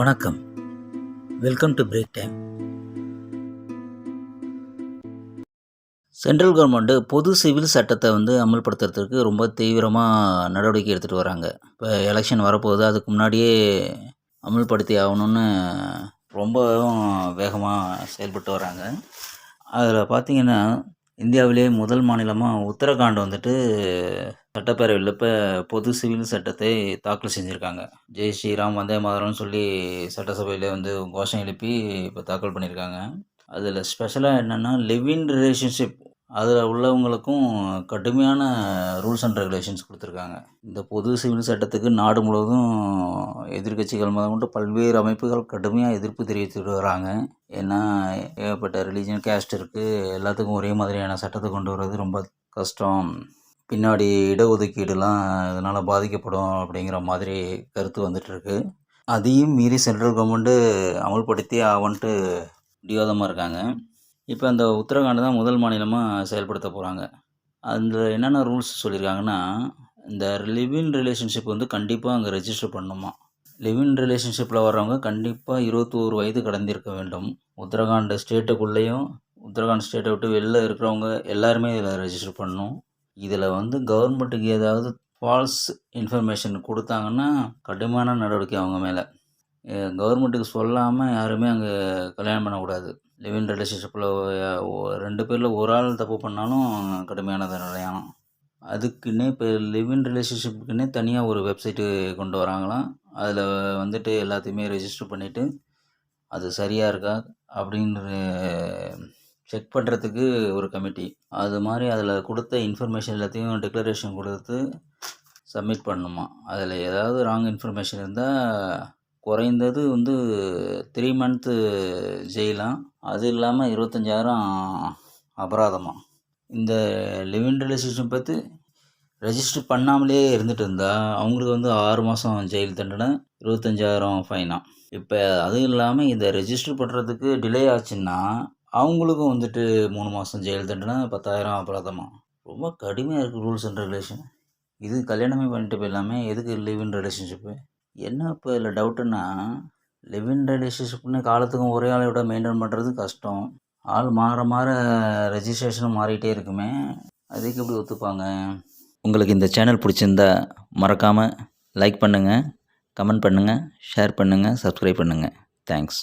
வணக்கம். Welcome to break time central government பொது civil சட்டத்தை வந்து அமல்படுத்துறதுக்கு ரொம்ப தீவிரமாக நடவடிக்கை எடுத்துகிட்டு வராங்க. இப்போ எலெக்ஷன் வரப்போகுது அதுக்கு முன்னாடியே அமல்படுத்தி ஆகணும்னு ரொம்பவும் வேகமாக செயல்பட்டு வராங்க. அதில் பார்த்தீங்கன்னா இந்தியாவிலேயே முதல் மாநிலமாக உத்தரகாண்ட் வந்துட்டு சட்டப்பேரவையில் இப்போ பொது சிவில் சட்டத்தை தாக்கல் செஞ்சுருக்காங்க. ஜெய் ஸ்ரீராம் வந்தே மாதரம்னு சொல்லி சட்டசபையில் வந்து கோஷம் எழுப்பி இப்போ தாக்கல் பண்ணியிருக்காங்க. அதில் ஸ்பெஷலாக என்னென்னா லிவ்-இன் ரிலேஷன்ஷிப் அதில் உள்ளவங்களுக்கும் கடுமையான ரூல்ஸ் அண்ட் ரெகுலேஷன்ஸ் கொடுத்துருக்காங்க. இந்த பொது சிவில் சட்டத்துக்கு நாடு முழுவதும் எதிர்க்கட்சிகள் முதல் பல்வேறு அமைப்புகள் கடுமையாக எதிர்ப்பு தெரிவித்துட்டு வராங்க. ஏன்னா ஏகப்பட்ட ரிலீஜன் கேஸ்ட் இருக்குது எல்லாத்துக்கும் ஒரே மாதிரியான சட்டத்தை கொண்டு வர்றது ரொம்ப கஷ்டம். பின்னாடி இடஒதுக்கீடுலாம் இதனால் பாதிக்கப்படும் அப்படிங்கிற மாதிரி கருத்து வந்துட்டுருக்கு அதையும் மீறி சென்ட்ரல் கவர்மெண்ட்டு அமல்படுத்தி ஆவன்ட்டு முடியாதமாக இருக்காங்க. இப்போ அந்த உத்தரகாண்ட் தான் முதல் மாநிலமாக செயல்படுத்த போகிறாங்க அதில் என்னென்ன ரூல்ஸ் சொல்லியிருக்காங்கன்னா இந்த லிவ்-இன் ரிலேஷன்ஷிப் வந்து கண்டிப்பாக அங்கே ரெஜிஸ்டர் பண்ணணுமா? லிவின் ரிலேஷன்ஷிப்பில் வர்றவங்க கண்டிப்பாக இருபத்தோரு வயது கடந்திருக்க வேண்டும். உத்தரகாண்ட் ஸ்டேட்டுக்குள்ளேயும் உத்தரகாண்ட் ஸ்டேட்டை விட்டு வெளில இருக்கிறவங்க எல்லாருமே இதில் ரெஜிஸ்டர் பண்ணணும். இதில் வந்து கவர்மெண்ட்டுக்கு ஏதாவது ஃபால்ஸ் இன்ஃபர்மேஷன் கொடுத்தாங்கன்னா கடுமையான நடவடிக்கை அவங்க மேலே. கவர்மெண்ட்டுக்கு சொல்லாமல் யாருமே அங்கே கல்யாணம் பண்ணக்கூடாது. லிவ் ரிலேஷன்ஷிப்பில் ரெண்டு பேரில் ஒரு ஆள் தப்பு பண்ணாலும் கடுமையான தண்டனையாம் அதுக்குன்னே இப்போ லிவ்-இன் ரிலேஷன்ஷிப்புக்குன்னே தனியாக ஒரு வெப்சைட்டு கொண்டு வராங்களாம். அதில் வந்துட்டு எல்லாத்தையுமே ரெஜிஸ்டர் பண்ணிவிட்டு அது சரியாக இருக்கா அப்படின்னு செக் பண்ணுறதுக்கு ஒரு கமிட்டி அது மாதிரி அதில் கொடுத்த இன்ஃபர்மேஷன் எல்லாத்தையும் டிக்ளரேஷன் கொடுத்து சப்மிட் பண்ணணுமா அதில் ஏதாவது ராங் இன்ஃபர்மேஷன் இருந்தால் குறைந்தது வந்து த்ரீ மந்த்து ஜெயிலாம். அது இல்லாமல் இருபத்தஞ்சாயிரம் அபராதமாக இந்த லிவ்-இன் ரிலேஷன்ஷிப் பற்றி ரெஜிஸ்டர் பண்ணாமலே இருந்துட்டு இருந்தால் அவங்களுக்கு வந்து ஆறு மாதம் ஜெயில் தண்டனை இருபத்தஞ்சாயிரம் ஃபைனா இப்போ அதுவும் இல்லாமல் இதை ரெஜிஸ்டர் பண்ணுறதுக்கு டிலே ஆச்சுன்னா அவங்களுக்கும் வந்துட்டு மூணு மாதம் ஜெயில் தண்டனை பத்தாயிரம் அபராதமாக ரொம்ப கடுமையாக இருக்குது ரூல்ஸ் அண்ட் ரெகுலேஷன் இது கல்யாணமே பண்ணிட்டு போயிடலாமே. எதுக்கு லிவ்-இன் ரிலேஷன்ஷிப்பு என்ன இப்போ இதில் டவுட்டுன்னா லிவ்-இன் ரிலேஷன்ஷிப்னு காலத்துக்கும் ஒரே ஆளையோட மெயின்டைன் பண்ணுறது கஷ்டம். ஆள் மாற மாற ரெஜிஸ்ட்ரேஷனும் மாறிட்டே இருக்குமே. அதுக்கு எப்படி ஒத்துப்பாங்க? உங்களுக்கு இந்த சேனல் பிடிச்சிருந்தா மறக்காமல் லைக் பண்ணுங்கள் கமெண்ட் பண்ணுங்கள் ஷேர் பண்ணுங்கள் சப்ஸ்கிரைப் பண்ணுங்கள் தேங்க்ஸ்